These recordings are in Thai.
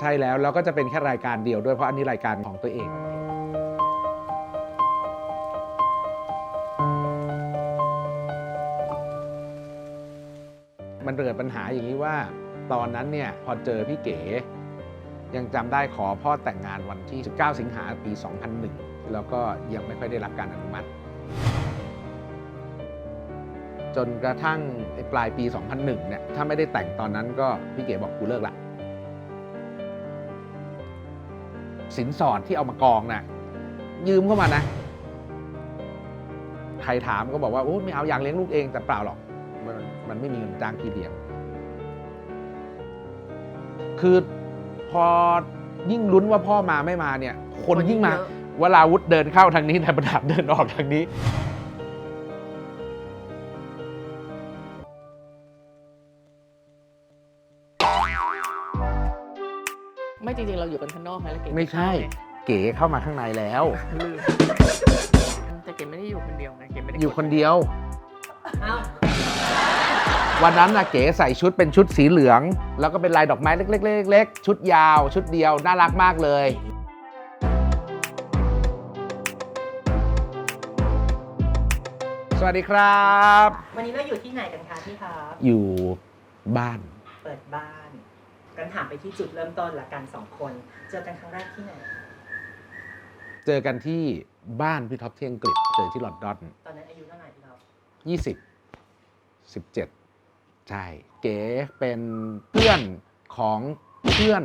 ใช่แล้วแล้วก็จะเป็นแค่รายการเดียวด้วยเพราะอันนี้รายการของตัวเองมันเกิดปัญหาอย่างนี้ว่า ตอนนั้นเนี่ยพอเจอพี่เก๋ ยังจำได้ขอพ่อแต่งงานวันที่ 19 สิงหาปี 2001 แล้วก็ยังไม่ค่อยได้รับการอนุมัติ จนกระทั่งปลายปี 2001 เนี่ยถ้าไม่ได้แต่งตอนนั้นก็พี่เก๋บอกกูเลิกละ สินสอดที่เอามากองน่ะ ยืมเข้ามานะ ใครถามก็บอกว่าโอ้ไม่เอาอยากเลี้ยงลูกเองแต่เปล่าหรอกมันมันไม่มีเงินจ้างพี่เลี้ยง คือพอยิ่งลุ้นว่าพ่อมาไม่มาเนี่ย คนยิ่งมาเยอะเวลาวุธเดินเข้าทางนี้แต่ประดับเดินออกทางนี้ อยู่กันข้างนอกไงแล้วเก๋ไม่ใช่ เก๋เข้ามาข้างในแล้ว ลืมแต่เก๋ไม่ได้อยู่คนเดียวไงเก๋ไม่ได้อยู่คนเดียว เอ้าวันนั้นนะเก๋ใส่ชุดเป็นชุดสีเหลือง แล้วก็เป็นลายดอกไม้เล็กๆเล็กๆชุดยาว ชุดเดียว น่ารักมากเลย สวัสดีครับ วันนี้เราอยู่ที่ไหนกันคะพี่ครับอยู่บ้านเปิดบ้าน กันถามไปที่จุดเริ่มต้นละกันสองคน เจอกันครั้งแรกที่ไหน เจอกันที่บ้านพี่ท็อปที่อังกฤษเจอที่ลอนดอนตอนนั้นอายุเท่าไหร่พี่ครับ20 17ใช่ เก๋เป็นเพื่อนของเพื่อน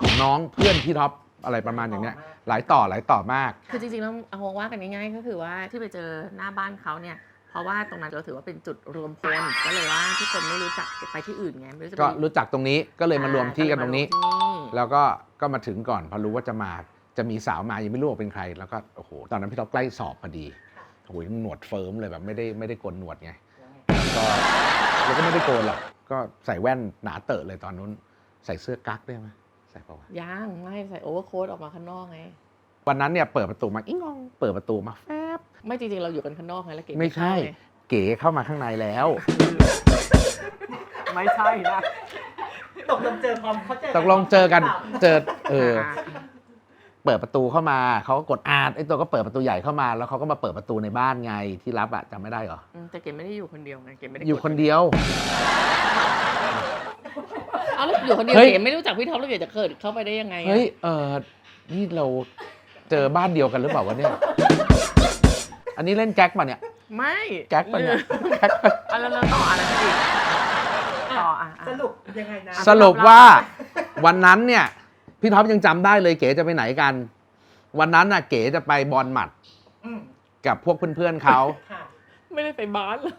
ของน้องเพื่อนพี่ท็อปอะไรประมาณอย่างเนี้ย หลายต่อหลายต่อมาก คือจริงๆแล้วเอาว่ากันง่ายๆก็คือว่าที่ไปเจอหน้าบ้านเขาเนี่ย เพราะว่าตรงนั้นเราถือว่าเป็นจุดรวมพลก็เลยว่าที่คนไม่รู้จักไปที่อื่นไงไม่รู้จะไปก็รู้จักตรงนี้ก็เลยมารวมที่กันตรงนี้ก็เลยมารวมที่นี่ แล้วก็ก็มาถึงก่อนพอรู้ว่าจะมาจะมีสาวมายังไม่รู้ว่าเป็นใคร แล้วก็โอ้โหตอนนั้นพี่ท็อปใกล้สอบพอดีค่ะโอ้โหหนวดเฟิร์มเลยแบบไม่ได้ไม่ได้โกนหนวดไงแล้วไงก็แล้วก็ไม่ได้โกนหรอกก็ใส่แว่นหนาเตอะเลยตอนนู้น ใส่เสื้อกั๊กได้ไหมใส่เปล่าวะ ย่างไม่ใส่โอเวอร์โค้ทออกมาข้างนอกไง วันนั้นเนี่ยเปิดประตูมาอิงงองเปิดประตูมาแฟบไม่จริงๆ เราอยู่กันข้างนอกไงแล้วเก๋ไม่ใช่เข้างเก๋เข้ามาข้างในแล้ว ไม่ใช่นะตกลงเจอพร้อมเขาเจอตกลงเจอกันหรือปล่าเจอเออาเปิดประตูเข้ามาเขาก็กดอาร์ตไอ้ตัวก็เปิดประตูใหญ่เข้ามา แล้วเขาก็มาเปิดประตูในบ้านไงที่รับอะจำไม่ได้เหรออืมแต่เก๋ไม่ได้อยู่คนเดียวไงเก๋ไม่ได้อยู่คนเดียว เอาแล้วอยู่คนเดียวเฮ้ย เก๋ไม่รู้จักพี่ท็อปแล้วเก๋จะเกิดเข้าไปได้ยังไงอะ เฮ้ยเออนี่เรา เจอบ้านเดียวกันหรือเปล่าวะเนี่ย อันนี้เล่นแก๊กมาเนี่ย ไม่แก๊กปะเนี่ยแก๊กปะอะไรแล้วต่ออะไรกันอีกต่ออะอะสรุปยังไงนะ สรุปว่าวันนั้นเนี่ย พี่ท็อปยังจำได้เลยเก๋จะไปไหนกัน วันนั้นน่ะเก๋จะไปบอลหมัดอืมกับพวกเพื่อนๆเขา ค่ะ ไม่ได้ไปบ้านเลย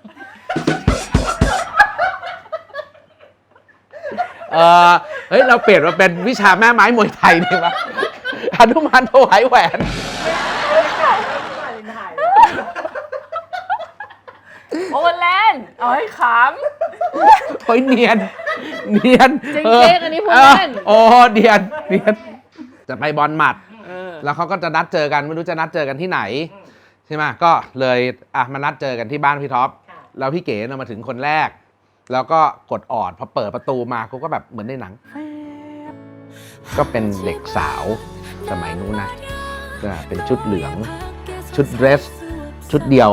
เออเฮ้ย เราเปลี่ยนมาเป็นวิชาแม่ไม้มวยไทยดีปะ ฮนุมานถวายแหวน โอเล่นเอาให้ขเฮ้ยเนียน เนียนจริงๆอันนี้พูดเล่นออโอ้เนียน เนียน จะไปบอลหมัดำเออ แล้วเขาก็จะนัดเจอกันไม่รู้จะนัดเจอกันที่ไหน ใช่ไหมก็เลยอะมานัดเจอกันที่บ้านพี่ท็อปค่ะ แล้วพี่เก๋เนยมาถึงคนแรก แล้วก็กดออดพอเปิดประตูมาเขาก็แบบเหมือนในหนัง ก็เป็นเด็กสาว สมัยนู้นนะก็เป็นชุดเหลือง ชุดเดรส ชุดเดียว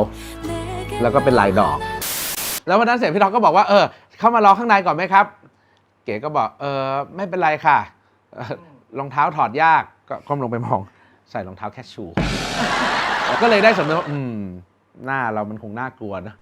แล้วก็เป็นลายดอก แล้ววันนั้นเสร็จพี่ท็อปก็บอกว่าเออเข้ามารอข้างในก่อนไหมครับ เก๋ก็บอกเออไม่เป็นไรค่ะเอ่อรองเท้าถอดยากก็ก้มลงไปมอง ใส่รองเท้าแคชชู ก็เลยได้สำนึกว่าอืม หน้าเรามันคงน่ากลัวนะ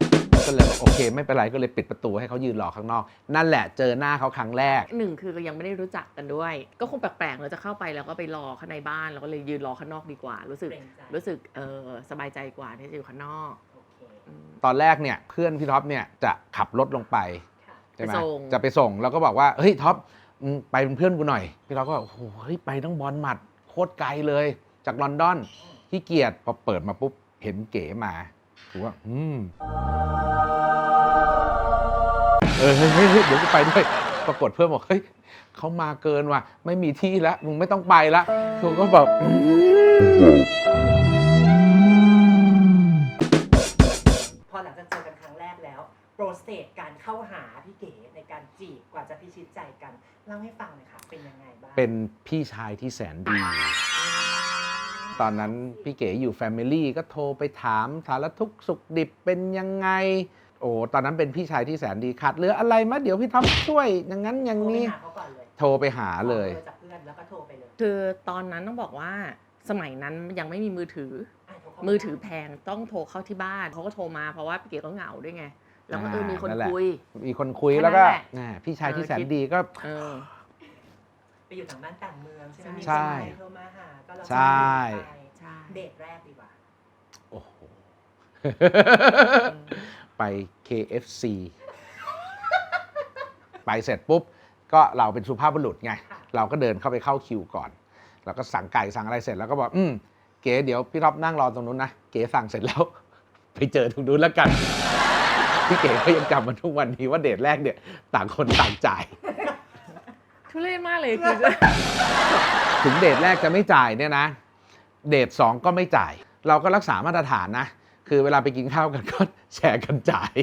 ก็เลยบอกโอเค ไม่เป็นไรก็เลยปิดประตูให้เขายืนรอข้างนอก นั่นแหละเจอหน้าเขาครั้งแรก หนึ่งคือก็ยังไม่ได้รู้จักกันด้วย ก็คงแปลกๆเราจะเข้าไปแล้วก็ไปรอข้างในบ้านแล้วก็เลยยืนรอข้างนอกดีกว่า รู้สึกเกรงใจรู้สึกเออสบายใจกว่าที่จะอยู่ข้างนอกโอเคอืมตอนแรกเนี่ยเพื่อนพี่ท็อปเนี่ยจะขับรถลงไปค่ะใช่ไหมไปส่งจะไปส่งแล้วก็บอกว่าเฮ้ยท็อปมึงไปเป็นเพื่อนกูหน่อยพี่ท็อปก็บอกโอ้โหเฮ้ยไปต้องบอลหมัดโคตรไกลเลย จากลอนดอนที่เกียรติพอเปิดมาปุ๊บเห็นเก๋มาถือว่า อืมเออเฮ้ยเฮ้ยเฮ้ยเดี๋ยวกูไปด้วย ปรากฏเพื่อนบอกเฮ้ยเขามาเกินว่ะ ไม่มีที่แล้วมึงไม่ต้องไปละกูก็แบบอืมพอหลังจากเจอกันครั้งแรกแล้ว โปรเซสการเข้าหาพี่เก๋ในการจีบกว่าจะพิชิตใจกันเล่าให้ฟังหน่อยค่ะเป็นยังไงบ้างเป็นพี่ชายที่แสนดี ตอนนั้นพี่เก๋อยู่แฟมิลี่ก็โทรไปถามสารทุกข์สุขดิบเป็นยังไงโอ้ตอนนั้นเป็นพี่ชายที่แสนดีขาดเหลืออะไรมะเดี๋ยวพี่ท็อปช่วยอย่างนั้นอย่างโทรไปนี้หาเขาก่อนเลยโทรไปหาเลยขอบอร์จากเพื่อนแล้วก็โทรไปเลยคือตอนนั้นต้องบอกว่าสมัยนั้นยังไม่มีมือถืออะโทรเข้ามือถือแพงต้องโทรเข้าที่บ้านเขาก็โทรมาเพราะว่าพี่เก๋ก็เหงาด้วยไง แล้วก็เอออ่ามีมีคนนั่นแหละคุย มีคนคุยแค่นั้นแล้วก็แหละแหมพี่ชายที่เออแสนคิดดีก็เออไปอยู่ต่างบ้านต่างเมืองใช่ไหมมีใช่คนโทรมาหาก็เราก็ใช่ไปใช่เดทแรกดีกว่าโอ้โห ไป KFC ไปเสร็จปุ๊บ ก็เราเป็นสุภาพบุรุษไงค่ะเราก็เดินเข้าไปเข้าคิวก่อน แล้วก็สั่งไก่สั่งอะไรเสร็จแล้วก็บอก อืม เก๋เดี๋ยวพี่ท็อปนั่งรอตรงนู้นนะ เก๋สั่งเสร็จแล้ว ไปเจอตรงนู้นแล้วกัน พี่เก๋ก็ยังจำมาทุกวันนี้ว่าเดทแรกเนี่ย ต่างคนต่างจ่าย ทุเรศมากเลยคือถึงเดทแรกจะไม่จ่ายเนี่ยนะ เดทสองก็ไม่จ่าย เราก็รักษามาตรฐานนะ คือเวลาไปกินข้าวกันก็แชร์กันจ่าย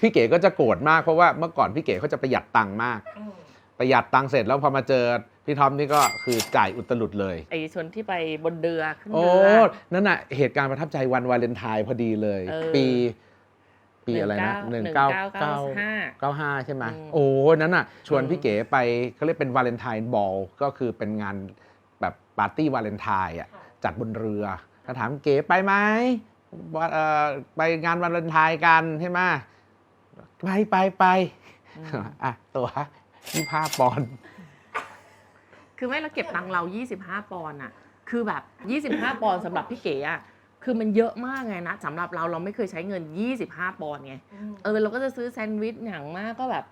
พี่เก๋ก็จะโกรธมากเพราะว่าเมื่อก่อนพี่เก๋เขาจะประหยัดตังค์มากอืมประหยัดตังค์เสร็จแล้วพอมาเจอพี่ท็อปนี่ก็คือจ่ายอุตลุดเลย ไอ้ชนที่ไปบนเรือขึ้นโอ้เรือ นั่นน่ะเหตุการณ์ประทับใจวันวาเลนไทน์พอดีเลย เออปี ปีอะไรนะหนึ่งเก้าเก้าห้าเก้าห้าใช่ไหมอืม โอ้นั้นน่ะ ชวนอืมพี่เก๋ไปเขาเรียกเป็นวาเลนไทน์บอลก็คือเป็นงานแบบปาร์ตี้วาเลนไทน์อะค่ะจัดบนเรือถ้าถามเก๋ไปไหมว่าเอ่อ ไปงานวาเลนไทน์กันใช่ไหมไปไปไปอืมอะตัวยี่ห้าปอนด์คือไม่เราเก็บตังค์เรา 25 ปอนด์อะคือแบบ 25 ปอนด์สำหรับพี่เก๋อะคือมันเยอะมากไงนะสำหรับเราเราไม่เคยใช้เงิน 25 ปอนด์ไงอืมเออเราก็จะซื้อแซนด์วิชอย่างมากก็แบบ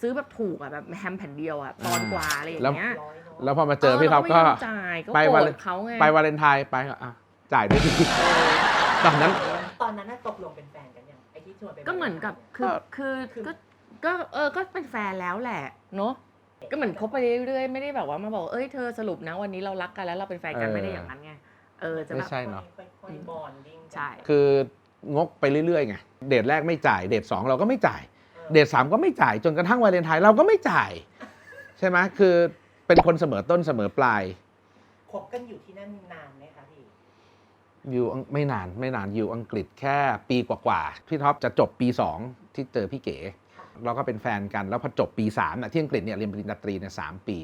ซื้อแบบถูกอะแบบแฮมแผ่นเดียวอะปอนด์กว่าอะไรอย่างเงี้ยร้อยเนอะแล้วพอมาเจอพี่ท็อปก็เราไม่ยอมจ่ายก็ไปโกรวาธเลนเขาไงไปวาเลนไทน์ไปก็อะจ่ายด้วยดี ตอนนั้น ตอนนั้นน่ะตกลงเป็นแฟนกันยังไอ้ที่ชวนไปก็เหมือนกับคือคือก็ก็เออก็เป็นแฟนแล้วแหละเนาะก็เหมือนคบไปเรื่อยๆไม่ได้แบบว่ามาบอกว่าเอ้ยเธอสรุปนะวันนี้เรารักกันแล้วเราเป็นแฟนกันเออ ไม่ได้อย่างนั้นไงเออจะแบไม่บ ใช่เนอะค่อยๆบอนดิ้งกันใช่ คืองกไปเรื่อยๆไง เดทแรกไม่จ่าย เดทสองเราก็ไม่จ่าย ออ เดทสามก็ไม่จ่าย จนกระทั่งวาเลนไทน์เราก็ไม่จ่าย ใช่ไหมคือเป็นคนเสมอต้นเสมอปลาย คบกันอยู่ที่นั่นนานไหมคะพี่ อยู่อังไม่นานไม่นานอยู่อังกฤษแค่ปีกว่าๆพี่ท็อปจะจบปี 2 ที่เจอพี่เก๋เราก็เป็นแฟนกันแล้วพอจบปี3น่ะที่อังกฤษเนี่ยเรียนปริญญาตรีเนี่ยสามปี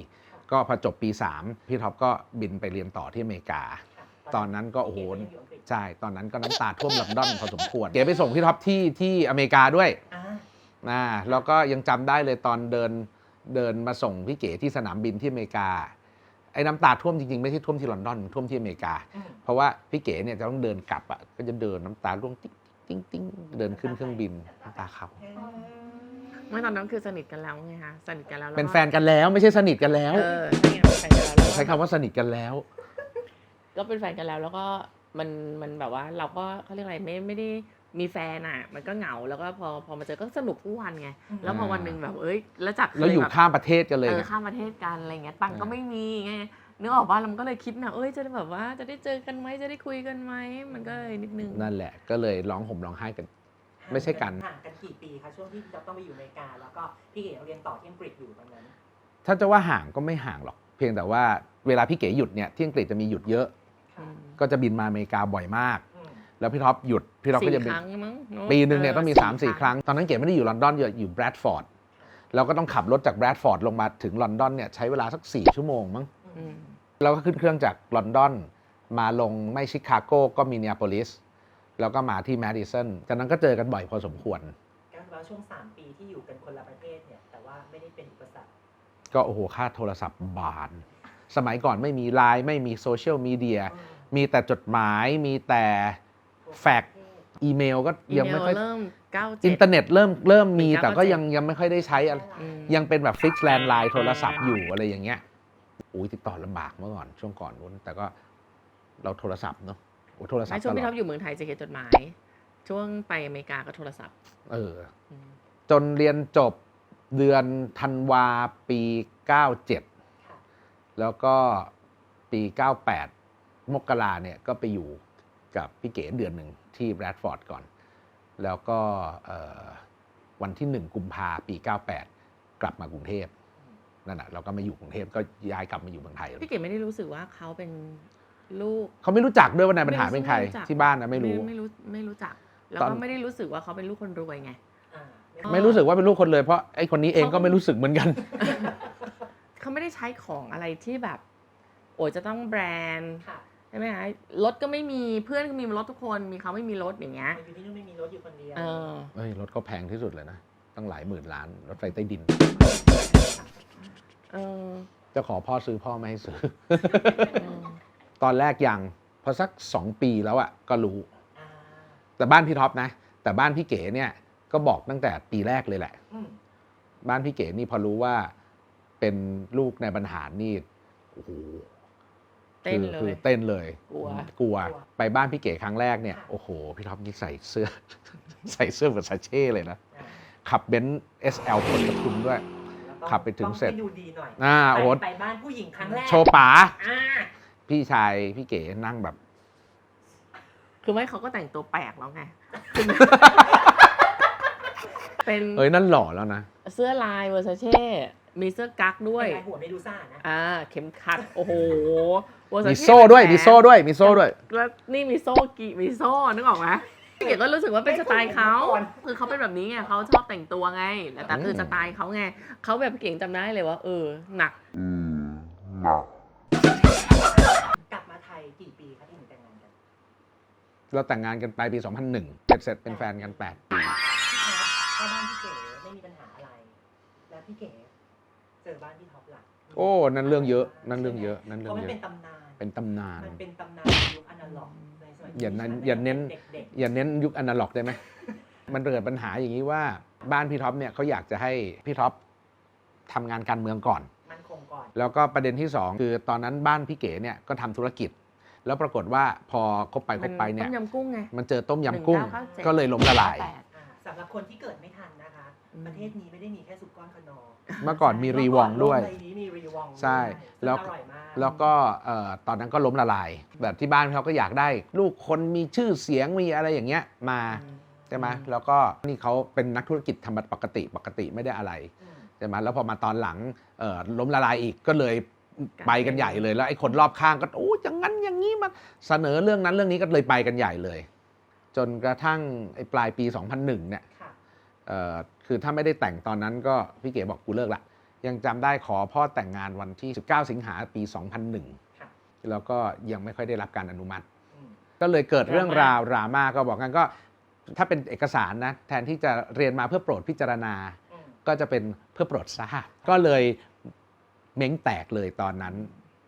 ก็พอจบปี 3 พี่ท็อปก็บินไปเรียนต่อที่อเมริกาค่ะตอนนั้นก็โอ้โหเก๋ยังยู่อังกฤษใช่ตอนนั้นก็น้ำตาท่วมลอนดอนพอสมควร เก๋ไปส่งพี่ท็อปที่ที่อเมริกาด้วยอ่านะแล้วก็ยังจำได้เลยตอนเดินเดินมาส่งพี่เก๋ที่สนามบินที่อเมริกา ไอ้น้ำตาท่วมจริงๆ ไม่ใช่ท่วมที่ลอนดอนท่วมที่อเมริกาอืมเพราะว่าพี่เก๋เนี่ยจะต้องเดินกลับอะก็จะเดินน้ำตาร่วงติ๊งติ๊งติ๊งเดินขึ้นเครื่องบินน้ำตาเขาเออไม่ตอนนั้นคือสนิทกันแล้วไงคะสนิทกันแล้วล้วเป็นแฟนกันแล้วไม่ใช่สนิทกันแล้ว เออใช่ไงเป็นแฟนกันแล้วแล้วก็ใช้คำว่าสนิทกันแล้ว ก็เป็นแฟนกันแล้วแล้วก็มันมันแบบว่าเราก็เขาเรียกอะไรไม่ไม่ได้ มีแฟนอะ มันก็เหงาแล้วก็พอพอมาเจอก็สนุกทุกวันไงแล้วพอวันหนึ่งแบบเอ้ยแล้วจากเคแล้วอยู่แบบข้ามประเทศกันเลยเออไงข้ามประเทศกันอะไรเงี้ยตังค์ก็เออไม่มีไงนึกออกว่าเราก็เลยคิดนะเอ้ยจะได้แบบว่าจะได้เจอกันไหมจะได้คุยกันไหมมันก็เลยนิดนึงนั่นแหละ ก็เลยร้องห่มร้องไห้กัน ไม่ใช่กันห่างกันกี่ปีคะช่วงที่พี่จ๊อบต้องไปอยู่อเมริกา แล้วก็พี่เก๋เรียนต่อที่อังกฤษอยู่ตอนนั้นถ้าจะว่าห่างก็ไม่ห่างหรอก เพียงแต่ว่าเวลาพี่เก๋หยุดเนี่ยที่อังกฤษจะมีหยุดเยอะค่ะก็จะบินมาอเมริกาบ่อยมากอืม แล้วพี่ท็อปหยุดพี่ท็อปก็สี่จะบิคนรั้งมั้งเอะปีหนึ่งเนี่ยต้องมีเ3ามสี่ครั้ง ตอนนั้นเก๋ไม่ได้อยู่ลอนดอนอยู่อยู่แบรดฟอร์ดเราก็ต้องขับรถจากแบรดฟอร์ดลงมาถึงลอนดอนเนี่ยใช้เวลาสัก 4 ชั่วโมงมั้งอืมเราก็ขึ้นเครื่องจากลอนดอนมาลงไม่ชิคาโกก็มินนิอาโพลิสแล้วก็มาที่แมดิสันจากนั้นก็เจอกันบ่อยพอสมควร ก็คือว่าช่วง 3 ปีที่อยู่กันคนละประเทศเนี่ย แต่ว่าไม่ได้เป็นอุปสรรคก็โอ้โหค่าโทรศัพท์บาน สมัยก่อนไม่มีไลน์ไม่มีโซเชียลมีเดียอืมมีแต่จดหมายมีแต่ แฟกซ์อีเมลก็อียังเมไม่ลค่อยเริ่มเก้าเจ็อิดนเทอร์เน็ตเริ่มเริ่มมี1997แต่ก็ยังยังไม่ค่อยได้ใช้อะไรอืมยังเป็นแบบฟิกซ์แลนด์ไลน์โทรศัพท์อยู่อะไรอย่างเงี้ยอุ้ยติดต่อลำบากเมื่อก่อนช่วงก่อนนู้นแต่ก็เราโทรศัพท์เนาะโอ้โทรศัพไม่ท์ช่วงตพี่ลท็ออดปอยู่เมืองไทยจะเขียนจดหมาย ช่วงไปอเมริกาก็โทรศัพท์ เอออืมจนเรียนจบเดือนธันวาปี 97ค่ะแล้วก็ปี 98 มกราเนี่ยก็ไปอยู่ กับพี่เก๋เดือนหนึ่งที่แบรดฟอร์ดก่อน แล้วก็เอ่อวันที่ 1 กุมภาปี 98 กลับมากรุงเทพนั่นแหะเราก็มาอยู่กรุงเทพก็ย้ายกลับมาอยู่เมืองไทยพี่เก๋ไม่ได้รู้สึกว่าเขาเป็นลูกเขาไม่รู้จักด้วยว่านายบรรหารเป็นใครไม่รู้จักที่บ้านนะไม่รู้ไม่รู้ไม่รู้จัก แล้วตอนก็ไม่ได้รู้สึกว่าเขาเป็นลูกคนรวยไงอ่าอ๋อไม่รู้สึกว่าเป็นลูกคนเลยเพราะไอ้คนนี้เองก็ไม่รู้สึกเหมือนกัน เขาไม่ได้ใช้ของอะไรที่แบบ โอ้ยจะต้องแบรนด์ค่ะใช่ไหมคะรถก็ไม่มีเพื่อนก็มีรถทุกคนมีเขาไม่มีรถอย่างเงี้ยมาอยู่ที่นู่นไม่มีรถอยู่คนเดียวเออเอ้ยรถก็แพงที่สุดเลยนะตั้งหลายหมื่นล้าน รถไฟใต้ดินเออจะขอพ่อซื้อพ่อไม่ให้ซื้อเออตอนแรกยังพอสักสองปีแล้วอะก็รู้อ่าแต่บ้านพี่ท็อปนะ แต่บ้านพี่เก๋เนี่ย ก็บอกตั้งแต่ปีแรกเลยแหละอืมบ้านพี่เก๋นี่พอรู้ว่าเป็นลูกในบรรหารนี่โอ้โห เต้นคือเลคือยเต้นเลยกลัวกลัวไปบ้านพี่เก๋ครั้งแรกเนี่ยโอ้โหพี่ท็อปนี่ใส่เสื้อ ใส่เสื้อแบบซาเช่เลยนะอ่าขับเบนซ์ SL ผลกระทุนด้วยแล้วก็ขับไปถึงเสร็จต้องให้ดูดีหน่อยอ่าโอ้โหไปไปบ้านผู้หญิงครั้งแรกโชว์ป๋าอ่าพี่ชายพี่เก๋นั่งแบบ คือไม่เขาก็แต่งตัวแปลกแล้วไงคือเป็นเอ้ยนั่นหล่อแล้วนะ เสื้อลายเวอร์ซาเช่ มีเสื้อกั๊กด้วย เป็นลายหัวเมดูซ่านะ อ่า เข็มขัด โอ้โหเวอร์ซามีเช่โซ่ด้วยแปมีกโซ่ด้วย มีโซ่ด้วย แล้วนี่มีโซ่กีมีโซ่นึกออกไหมพี่เก๋ก็รู้สึกว่าเป็นสไตล์เขาคือเขาเป็นแบบนี้ไงเขาชอบแต่งตัวไงแต่แต่คือสไตล์เขาไงเขาแบบพี่เก๋จำได้เลยว่า เออหนักกลับมาไทยกี่ปีคะที่ถึงแต่งงานกันเราแต่งงานกันไปปี 2001เป็นเสร็จเป็นแฟนกัน8ปีพี่ท็อปเข้าบ้านพี่เก๋ไม่มีปัญหาอะไร แล้วพี่เก๋ เจอบ้านพี่ท็อปหลักโอ้นั่นเรื่องเยอะ นั่นเรื่องเยอะนั่นเรื่เพองราะมันเยเป็นอะตำนาน เป็นตำนาน มันเป็นตำนานยุคอนาล็อกในสมัยอย่านั้นที่อย่าเน้น เด็กอย่าเน้นยุคอนาล็อกได้ไหม มันเกิดปัญหาอย่างนี้ว่าบ้านพี่ท็อปเนี่ยเขาอยากจะให้พี่ท็อปทำงานการเมืองก่อน ๆมันคงก่อน แล้วก็ประเด็นที่ 2 คือตอนนั้นบ้านพี่เก๋เนี่ยก็ทำธุรกิจ แล้วปรากฏว่าพอคบไปคบไปเนี่ยต้มยำกุ้งไง มันเจอต้มยำกุ้ง1997ก็เลยล้มละลายแปดอ่าสำหรับคนที่เกิดไม่ทันนะคะอืม ประเทศนี้ไม่ได้มีแค่ซุปก้อนขนอเมื่อก่อนมีรีวองด้วยโลกใบนี้มีรีวองใช่แล้แล้ว วอร่อยมากแล้วก็เอ่อตอนนั้นก็ล้มละลาย แบบที่บ้านเขาก็อยากได้ ลูกคนมีชื่อเสียงมีอะไรอย่างเงี้ยมาอืมใช่ไหมแล้วก็นี่เขาเป็นนักธุรกิจธรรมดาปกติปกติไม่ได้อะไรอืมใช่ไหมแล้วพอมาตอนหลังเอ่อล้มละลายอีกก็เลยไปกันใหญ่เลยแล้วไอ้คนรอบข้างก็โอ้อย่างนั้นอย่างนี้มาเสนอเรื่องนั้นเรื่องนี้ก็เลยไปกันใหญ่เลย จนกระทั่งไอ้ปลายปี 2001เนี่ย ค่ะเอ่อ คือถ้าไม่ได้แต่งตอนนั้นก็พี่เก๋บอกกูเลิกละยังจำได้ขอพ่อแต่งงานวันที่ 19 สิงหาปีค่ะ2001 แล้วก็ยังไม่ค่อยได้รับการอนุมัติอืมก็เลยเกิดเรื่องราวดราม่าก็บอกกันก็ถ้าเป็นเอกสารนะแทนที่จะเรียนมาเพื่อโปรดพิจารณาอืมก็จะเป็นเพื่อโปรดทราบก็เลยเม้งแตกเลยตอนนั้น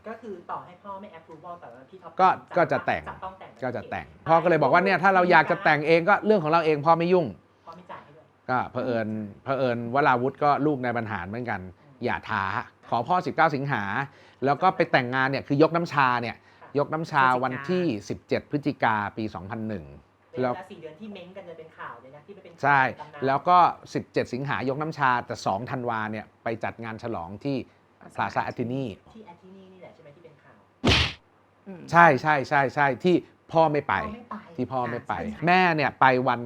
ก็คือต่อให้พ่อไม่ approval แต่ว่าพี่ท็อปก็ตัดสินใจก็จะแต่งว่าต้องแต่งก็จะแต่งพ่อก็เลยบอกว่าเนี่ยถ้าเราอยากจะแต่งเองก็เรื่องของเราเองพ่อไม่ยุ่ง ก็เผอิญเผอิญวราวุธก็ลูกในบรรหารเหมือนกัน อย่าท้า ขอพ่อ 19 สิงหา แล้วก็ไปแต่งงานเนี่ยคือยกน้ำชาเนี่ยค่ะยกน้ำชาวันที่ 17 พฤศจิกาปี 2001เป็นแล้วเวลาสี่เดือนที่เม้งกันจะเป็นข่าวเลยนะที่ไม่เป็นข่าวใช่ตำนานแล้วก็ 17 สิงหายกน้ำชาแต่2ธันวาเนี่ยไปจัดงานฉลองที่พลาซาอาตินีที่แอทินี่นี่แหละใช่ไหมที่เป็นข่าวอืมใช่ใช่ใช่ใช่ที่พ่อไม่ไปพ่อไม่ไปที่พ่อไม่ไปใช่แม่เนี่ยไปวัน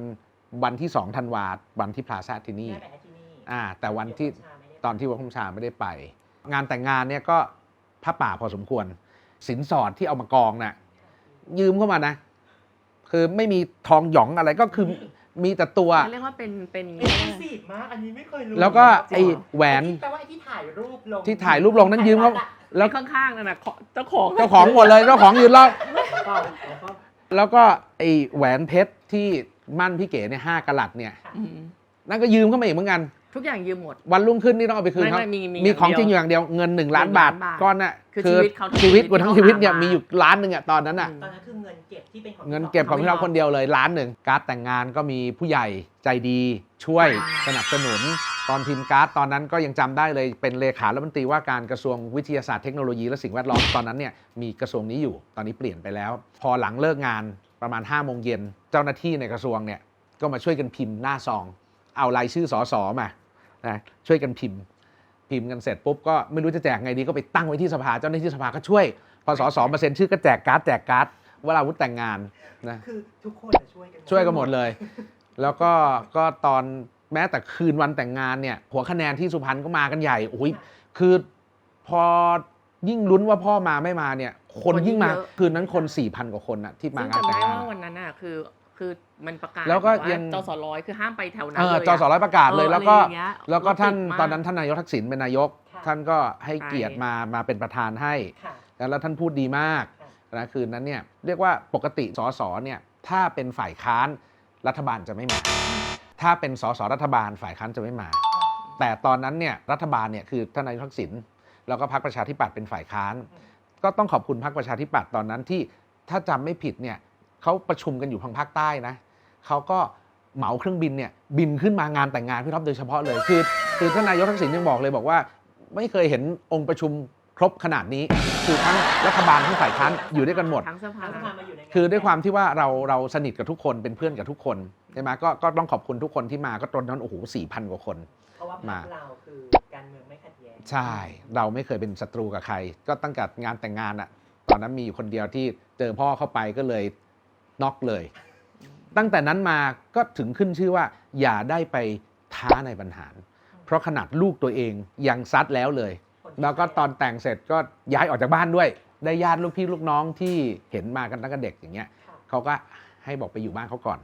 วันที่2ธันวาวันที่พลาซาอาตินีแม่ไปแอทินี่อ่าแต่วันที่ยกำชาไม่ได้ตอนที่วัดพงชาไม่ได้ไป งานแต่งงานเนี่ยก็ผ้าป่าพอสมควร สินสอดที่เอามากองน่ะยืมเข้ามานะ คือไม่มีทองหยองอะไรก็คือมีแต่ตัว เรียกว่าเป็นเป็นเอ็กซ์คลูซีฟมากอันนี้ไม่เคยรู้แล้วก็จริงไอ้เหรอแหวนแปลว่าไอ้ที่ถ่ายรูปลงที่ถ่ายรูปลงนั้นยืมเขาแล้แล้ววข้างๆนั่นน่ะขอเจ้าของเจ้าของหมดเลยเจ้าของยืนรอบก็แล้วก็แล้วก็ไอ้แหวนเพชรที่ มั่นพี่เก๋เนี่ยห้ากะลัดเนี่ยอืมนั่นก็ยืมเข้ามาอีกเหมือนกัน ทุกอย่างยืมหมด วันรุ่งขึ้นนี่ต้องเอาไปคืนเขาไม่ไม่มีมีมีของอย่างเดียวจริงอยู่อย่างเดียวเงินหนึ่งล้านหนึ่งบาล้าทนบาทก้อนน่ะคือชีวิตเขาทั้งชีวิตชีวิตกูทั้งที่ชีวิตเขาเนี่ยหามามีมีอยู่ล้านหนึ่งอะตอนนั้นอะอืมตอนนั้นคือเงินเก็บที่เป็นของเงินเก็บของพี่เราคนเดียวเลยล้านหนึ่งการ์ดแต่งงานก็มีผู้ใหญ่ใจดีช่วยสนับสนุนตอนพิมพ์การ์ดตอนนั้นก็ยังจำได้เลยเป็นเลขารัฐมนตรีว่าการกระทรวงวิทยาศาสตร์เทคโนโลยีและสิ่งแวดล้อมตอนนั้นเนี่ยมีกระทรวงนี้อยู่ตอนนี้เปลี่ยนไปแล้ว พอหลังเลิกงาน ประมาณ5้าโมงเย็นเจ้าหน้าที่ในกระทรวงเนี่ยก็มาช่วยกันพิมพ์หน้าซอง เอารายชื่อสอสอมานะช่วยกันพิมพ์พิมพ์กันเสร็จปุ๊บก็ไม่รู้จะแจกไงดีก็ไปตั้งไว้ที่สภาเจ้าหน้าที่สภาก็ช่วย พอสอสอมาเซ็นชื่อก็แจกการ์ดแจกการ์ดเวลาวุธแต่งงานนะคือทุกคนช่วยกันช่วยกันหมดเลย แล้วก็ก็ตอนแม้แต่คืนวันแต่งงานเนี่ยหัวคะแนนที่สุพรรณก็มากันใหญ่โอ้ยคือพอยิ่งลุ้นว่าพ่อมาไม่มาเนี่ย คนคนยิ่ยิ่งงมาเยอะคืนนั้นคน4ี่พันกว่าคนนะที่มาซึ่งงานจำแต่งได้งานว่าอะ วันนั้นอะคือคือมันประกาศแล้วก็ายังจสร้อยคือห้ามไปแถวนั้นเออเลยะจอสอร้อยประกาศเลยออแล้วก็อะไรอย่างเงี้ยแล้วก็ท่านรถติดมากตอนนั้นท่านนายกทักษิณเป็นนายก ค่ะ ท่านก็ให้ไปเกียรติมามาเป็นประธานให้ ค่ะ แล้วท่านพูดดีมากค่ะนะคืนนั้นเนี่ยเรียกว่าปกติสสเนี่ยถ้าเป็นฝ่ายค้านรัฐบาลจะไม่มา ถ้าเป็นสสรัฐบาลฝ่ายค้านจะไม่มา แต่ตอนนั้นเนี่ยรัฐบาลเนี่ยคือท่านนายกทักษิณแล้วก็พรรคประชาธิปัตย์เป็นฝ่ายค้าน ก็ต้องขอบคุณพรรคประชาธิปัตย์ตอนนั้นที่ถ้าจำไม่ผิดเนี่ยเขาประชุมกันอยู่ทางภาคใต้นะเขาก็เหมาเครื่องบินเนี่ยบินขึ้นมางานแต่งงานพี่ท็อปโดยเฉพาะเลยคือคือท่านนายกทักษิณยังบอกเลยบอกว่า ไม่เคยเห็นองค์ประชุมครบขนาดนี้ คือทั้งรัฐบาลทั้งฝ่ายค้านอยู่ด้วยกันหมด ทั้งสภาทั้งสภามาอยู่ในงนคือด้วยความที่ว่าเราเราสนิทกับทุกคนเป็นเพื่อนกับทุกคนใช่ไหมก็ก็ต้องขอบคุณทุกคนที่มาก็ตอนนั้นโอ้โหสี่พันกว่าคนเพราะว่าพรมารคเราคือ การเมืองไม่ขัดแย้งใช่ เราไม่เคยเป็นศัตรูกับใคร ก็ตั้งแต่งานแต่งงานอะตอนนั้นมีอยู่คนเดียวที่เจอพ่อเข้าไปก็เลยน็อกเลย ตั้งแต่นั้นมาก็ถึงขึ้นชื่อว่า อย่าได้ไปท้าในปัญหารเพราะขนาดลูกตัวเองยังซัดแล้วเลยคนที่แล้วก็ตอนแต่งเสร็จก็ย้ายออกจากบ้านด้วย ได้ญาติลูกพี่ลูกน้องที่เห็นมากันตั้งแต่เด็กอย่างเงี้ยค่ะเขาก็ ให้บอกไปอยู่บ้านเขาก่อน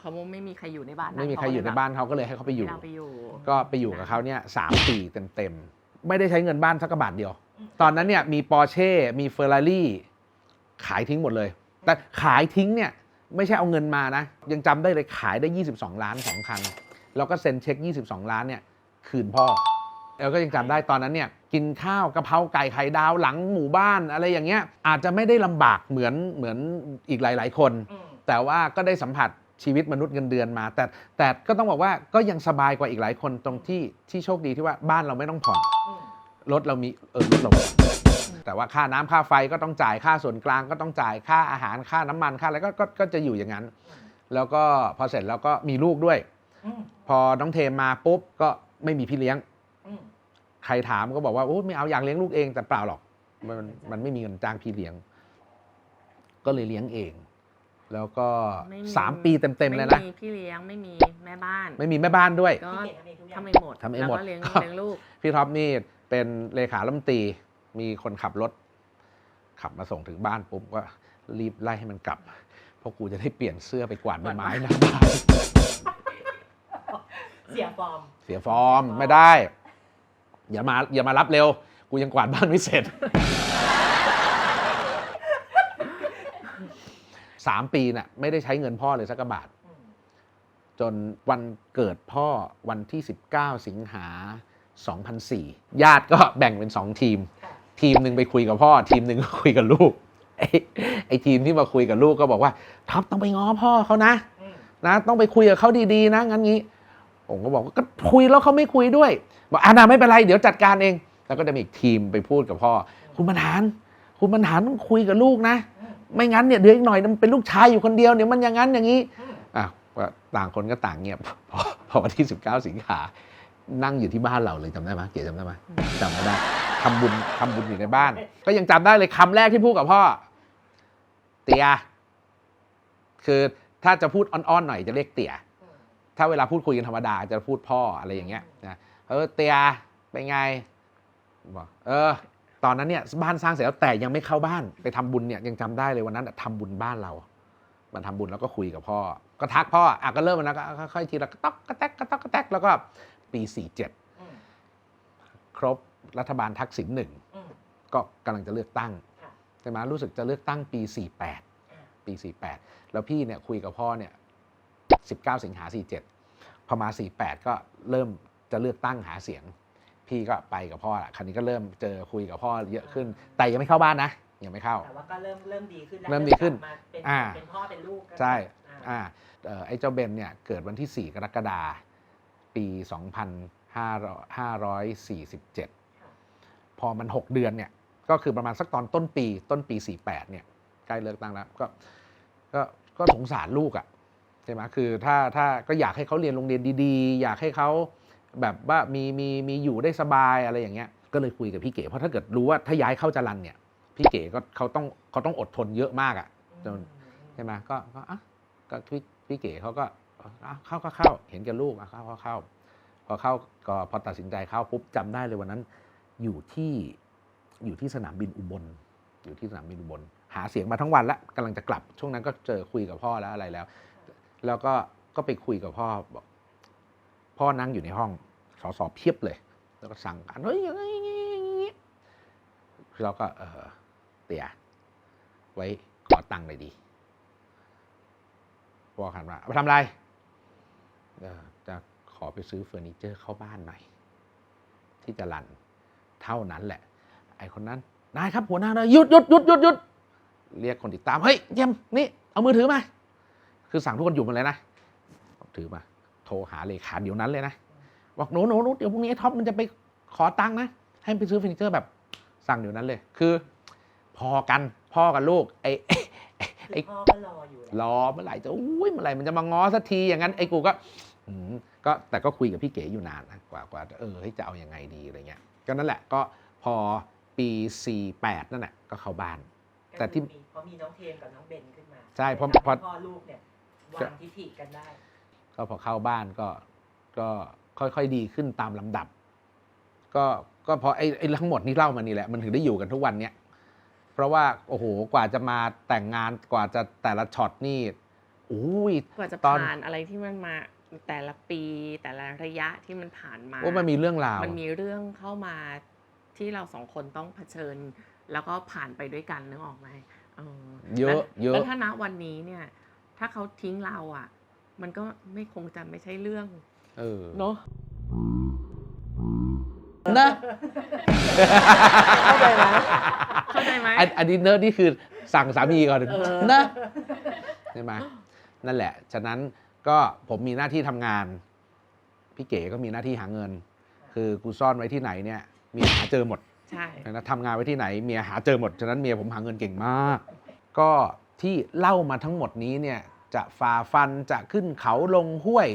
เขาไม่มีใครอยู่ในบ้านนะไม่มีใครอยู่ในบ้านเขาก็เลยให้เขาไปอยู่ให้เราไปอยู่ ก็ไปอยู่กับเขาเนี่ยสามปีเต็มๆ ไม่ได้ใช้เงินบ้านสักกระบาทเดียว ตอนนั้นเนี่ยมีปอร์เช่ มีเฟอร์รารี่ขายทิ้งหมดเลย แต่ขายทิ้งเนี่ยไม่ใช่เอาเงินมานะ ยังจำได้เลยขายได้ 22 ล้านสองคัน แล้วก็เซ็นเช็ค 22 ล้านเนี่ยคืนพ่อ แล้วก็ยังจำได้ตอนนั้นเนี่ยกินข้าวกะเพราไก่ไข่ดาวหลังหมู่บ้านอะไรอย่างเงี้ยอาจจะไม่ได้ลำบากเหมือนเหมือนอีกหลาย ๆ คนอืม แต่ว่าก็ได้สัมผัสชีวิตมนุษย์เงินเดือนมา แต่แต่ก็ต้องบอกว่าก็ยังสบายกว่าอีกหลายคนตรงที่ที่โชคดีที่ว่าบ้านเราไม่ต้องผ่อนอืมรถเรามีเออรถเราแต่ว่าค่าน้ำค่าไฟก็ต้องจ่ายค่าส่วนกลางก็ต้องจ่ายค่าอาหารค่าน้ำมันค่าอะไรก็ก็ก็จะอยู่อย่างนั้น แล้วก็พอเสร็จแล้วก็มีลูกด้วยอืมพอน้องเทมมาปุ๊บก็ไม่มีพี่เลี้ยงอืมใครถามก็บอกว่าโอ้ไม่เอาอยากเลี้ยงลูกเองแต่เปล่าหรอก มันมันไม่มีเงินจ้างพี่เลี้ยง ก็เลยเลี้ยงเอง แล้วก็ ไม่มีสามปีเต็มๆเลยนะ ไม่มีพี่เลี้ยงไม่มีแม่บ้าน ไม่มีแม่บ้านด้วย ก็พี่เก๋ทำเองทุกอย่างทำเองหมดทำเองหมด แล้วก็เลี้ยงก็เลี้ยงลูก พี่ท็อปนี่เป็นเลขาลัมตรีมีคนขับรถ ขับมาส่งถึงบ้านปุ๊บก็รีบไล่ให้มันกลับ เพราะกูจะได้เปลี่ยนเสื้อไปกวาดใบไม้หนะบ้านเสียฟอร์ม เสียฟอร์มไม่ได้ อย่ามาอย่ามารับเร็ว กูยังกวาดบ้านไม่เสร็จ สามปีน่ะไม่ได้ใช้เงินพ่อเลยสักกระบาทอืมจนวันเกิดพ่อวันที่ 19 สิงหา 2004 ญาติก็แบ่งเป็น 2 ทีมค่ะทีมหนึ่งไปคุยกับพ่อ ทีมหนึ่งก็คุยกับลูกไอ้ไอ้ทีมที่มาคุยกับลูกก็บอกว่าท็อปต้องไปง้อพ่อเขานะอืมนะต้องไปคุยกับเขาดีๆนะงั้นงี้ผมก็บอกว่าก็คุยแล้วเขาไม่คุยด้วยบอกอ่านะไม่เป็นไรเดี๋ยวจัดการเอง แล้วก็จะมีอีกทีมไปพูดกับพ่อ คุณบรรหาร คุณบรรหารต้องคุยกับลูกนะอืม ไม่งั้นเนี่ยเดี๋ยวอีกหน่อยมันเป็นลูกชายอยู่คนเดียวเนี่ยมันอย่างนั้นอย่างนี้อืมอะก็ต่างคนก็ต่างเงียบพอพอวันที่ 19 สิงหานั่งอยู่ที่บ้านเราเลยจำได้ไหมเก๋จำได้ไหมจำไม่ได้ทำบุญทำบุญอยู่ในบ้าน ก็ยังจำได้เลยคำแรกที่พูดกับพ่อ เตีย คือถ้าจะพูดอ่อนๆหน่อยจะเรียกเตียอืมถ้าเวลาพูดคุยกันธรรมดาจะพูดพ่ออะไรอย่างเงี้ยนะเออเตียเป็นไงบอกเออ ตอนนั้นเนี่ยบ้านสร้างเสร็จแล้วแต่ยังไม่เข้าบ้านไปทำบุญเนี่ยยังจำได้เลยวันนั้นน่ะทำบุญบ้านเรา มันทำบุญแล้วก็คุยกับพ่อ ก็ทักพ่ออะก็เริ่มมันแล้วก็ค่อยๆทีละกระต๊อกกระแตกกระต๊อกกระแตกแล้วก็ปี47อืมครบรัฐบาลทักษิณหนึ่งอืมก็กำลังจะเลือกตั้งค่ะใช่ไหมรู้สึกจะเลือกตั้งปี48ปี48แล้วพี่เนี่ยคุยกับพ่อเนี่ย19สิงหา47พอมา48ก็เริ่มจะเลือกตั้งหาเสียง พี่ก็ไปกับพ่อละคราวนี้ก็เริ่มเจอคุยกับพ่อเยอะขึ้น แต่ยังไม่เข้าบ้านนะยังไม่เข้า แต่ว่าก็เริ่มเริ่มดีขึ้นแล้วเริ่มดีขึ้นกลับมาเป็นอ่า เป็นพ่อเป็นลูกกันใช่อ่าอ่าเอ่อไอ้เจ้าเบนเนี่ยเกิดวันที่ 4 กรกฎาคมปี 2547พอมัน 6 เดือนเนี่ยก็คือประมาณสักตอนต้นปีต้นปี 48 เนี่ยใกล้เลือกตั้งแล้วก็ก็ก็สงสารลูกอะ่ะใช่ไหมคือถ้าถ้าก็อยากให้เขาเรียนโรงเรียนดีๆ อยากให้เขา แบบว่ามีมีมีอยู่ได้สบายอะไรอย่างเงี้ยก็เลยคุยกับพี่เก๋เพราะถ้าเกิดรู้ว่าถ้าย้ายเข้าจรันเนี่ย พี่เก๋ก็เขาต้องเขาต้องอดทนเยอะมากอะ่ะจนใช่ไหมก็ก็อะก็พี่พี่เก๋เขาก็อะเข้าก็เข้าเห็นแกับลูกอะเข้าก็เข้าพอเข้าก็พอตัดสินใจเข้าปุ๊บจำได้เลยวันนั้น อยู่ที่อยู่ที่สนามบินอุบล อยู่ที่สนามบินอุบล หาเสียงมาทั้งวันล้วกำลังจะกลับ ช่วงนั้นก็เจอคุยกับพ่อแล้วอะไรแล้ว แล้วก็ก็ไปคุยกับพ่อบอก พ่อนั่งอยู่ในห้องสอสอเพียบเลย แล้วก็สั่งการเฮ้ยอย่างนี้อย่างนี้อย่างนี้เราก็เออเตี่ยไว้ขอตังค์หน่อยดีพ่อขันมาไปทำอะไรจะขอไปซื้อเฟอร์นิเจอร์เข้าบ้านหน่อยที่จะรันเท่านั้นแหละ ไอคนนั้นนายครับหัวหน้าเลยหยุดหยุดหยุดหยุดหยุดเรียกคนติดตาม เฮ้ยเยี่ยมนี่ เอามือถือมา คือสั่งทุกคนอยู่กันเลยนะ ถือมา ทรหาเลขาเดี๋ยวนั้นเลยนะบอกหนูหนูหนูเดี๋ยวพรุ่งนี้ไอ้ท็อปมันจะไปขอตังค์นะ ให้มันไปซื้อเฟอร์นิเจอร์แบบสั่งเดี๋ยวนั้นเลย คือ พอกันพ่อกับลูกไอ้ไอ้คือพ่อก็รออยู่แหละรอเมื่อไหร่จะอุ้ยเมื่อไหร่มันจะมาง้อสักทีอย่างนั้นไอ้กูก็อืมก็แต่ก็คุยกับพี่เก๋อยู่นานนะกว่ากว่าเออเฮ้ยจะเอายังไงดีอะไรเงี้ยก็นั่นแหละก็พอปี 48 นั่นแหละก็เข้าบ้าน แต่ที่ก็คือมีเพราะมีน้องเทมกับน้องเบนขึ้นมาใช่เพราะทำให้เพราะพ่อลูกเนี่ยวางทิฐิกันได้ ก็พอเข้าบ้านก็ก็ค่อยๆดีขึ้นตามลำดับ ก็ก็พอไอ้ไอ้ทั้งหมดนี่เล่ามานี่แหละมันถึงได้อยู่กันทุกวันเนี้ยเพราะว่าโอ้โหกว่าจะมาแต่งงานกว่าจะแต่ละช็อตนี่อุ้ยกว่าจะตอนผ่านอะไรที่มันมาแต่ละปีแต่ละระยะที่มันผ่านมาว่ามันมีเรื่องราวมันมีเรื่องเข้ามาที่เราสองคนต้องเผชิญ แล้วก็ผ่านไปด้วยกันนึกออกไหมเออเยอะแล้วเยอะแล้วถ้าณวันนี้เนี่ย ถ้าเขาทิ้งเราอะ มันก็ไม่คงจะไม่ใช่เรื่องเออเนาะนะเข้าใจไหมเข้าใจไหมอันอันนี้เนิร์ดนี่คือสั่งสามีก่อนเออนะใช่ไหมนั่นแหละ ฉะนั้นก็ผมมีหน้าที่ทำงาน พี่เก๋ก็มีหน้าที่หาเงิน คือกูซ่อนไว้ที่ไหนเนี่ยเมียหาเจอหมดใช่นะทำงานไว้ที่ไหนเมียหาเจอหมด ฉะนั้นเมียผมหาเงินเก่งมาก ก็ที่เล่ามาทั้งหมดนี้เนี่ย จะฝ่าฟันจะขึ้นเขาลงห้วย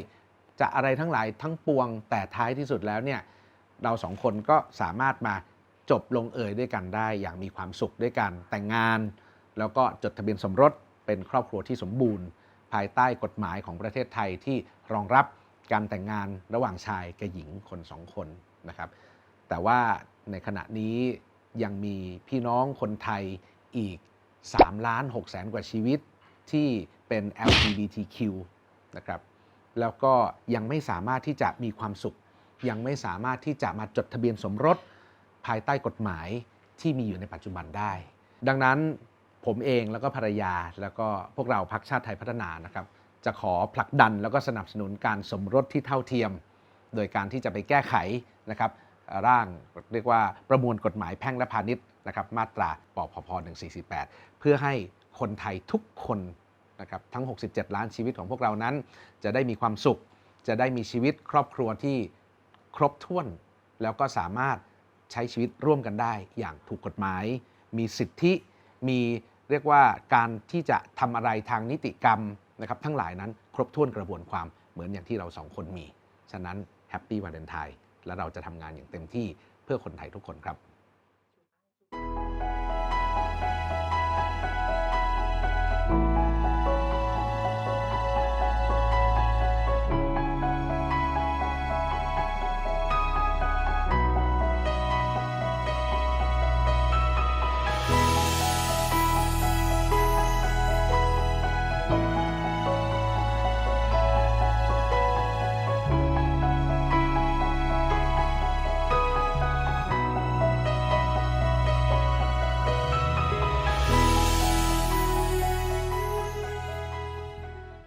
จะอะไรทั้งหลายทั้งปวง แต่ท้ายที่สุดแล้วเนี่ยเราสองคนก็สามารถมาจบลงเอยด้วยกันได้ อย่างมีความสุขด้วยกันแต่งงาน แล้วก็จดทะเบียนสมรสเป็นครอบครัวที่สมบูรณ์ ภายใต้กฎหมายของประเทศไทยที่รองรับการแต่งงานระหว่างชายกับหญิงคนสองคนนะครับ แต่ว่าในขณะนี้ยังมีพี่น้องคนไทยอีก3ล้าน6แสนกว่าชีวิตที่ เป็น LGBTQ นะครับ แล้วก็ยังไม่สามารถที่จะมีความสุข ยังไม่สามารถที่จะมาจดทะเบียนสมรสภายใต้กฎหมายที่มีอยู่ในปัจจุบันได้ ดังนั้นผมเองแล้วก็ภรรยาแล้วก็พวกเราพักชาติไทยพัฒนานะครับ จะขอผลักดันแล้วก็สนับสนุนการสมรสที่เท่าเทียม โดยการที่จะไปแก้ไขนะครับร่างเรียกว่าประมวลกฎหมายแพ่งและพาณิชย์นะครับมาตราปพพ148 เพื่อให้คนไทยทุกคน นะครับทั้ง 67 ล้านชีวิตของพวกเรานั้น จะได้มีความสุข จะได้มีชีวิตครอบครัวที่ครบถ้วน แล้วก็สามารถใช้ชีวิตร่วมกันได้อย่างถูกกฎหมาย มีสิทธิมีเรียกว่าการที่จะทำอะไรทางนิติกรรมนะครับทั้งหลายนั้นครบถ้วนกระบวนความเหมือนอย่างที่เราสองคนมี ฉะนั้นแฮปปี้วาเลนไทน์และเราจะทำงานอย่างเต็มที่เพื่อคนไทยทุกคนครับ